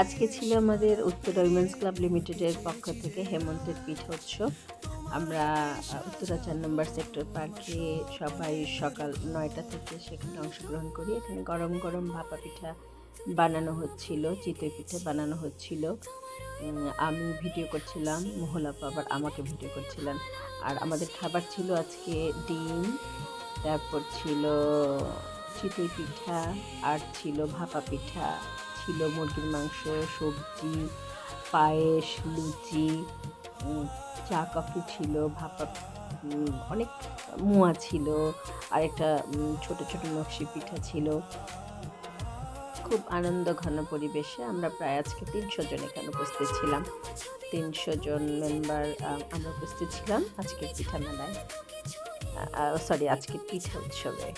আজকে ছিল আমাদের উত্তরা উইমেন্স ক্লাব লিমিটেডের পক্ষ থেকে হেমন্তের পিঠা উৎসব আমরা উত্তরা চার নম্বর সেক্টর পার্কে সবাই সকাল নয়টা থেকে সেখানে অংশগ্রহণ করি। এখানে গরম গরম ভাপা পিঠা বানানো হচ্ছিল চিতই পিঠা বানানো হচ্ছিল। আমি ভিডিও করছিলাম মহলাপা আবার আমাকে ভিডিও করছিলেন। আর আমাদের খাবার ছিল আজকে ডিম তারপর ছিল চিতই পিঠা আর ছিল ভাপা পিঠা। ছিল মুরগির মাংস, সবজি, পায়েস, লুচি চা কফি ছিল ভাপা অনেক মোয়া ছিল, আর একটা ছোট ছোটো নকশি পিঠা ছিল। খুব আনন্দ ঘন পরিবেশে আমরা প্রায় আজকে তিনশো জন এখানে উপস্থিত ছিলাম। তিনশো জন মেম্বার আমরা উপস্থিত ছিলাম আজকের পিঠা মেলায় সরি আজকে পিঠা উৎসবে।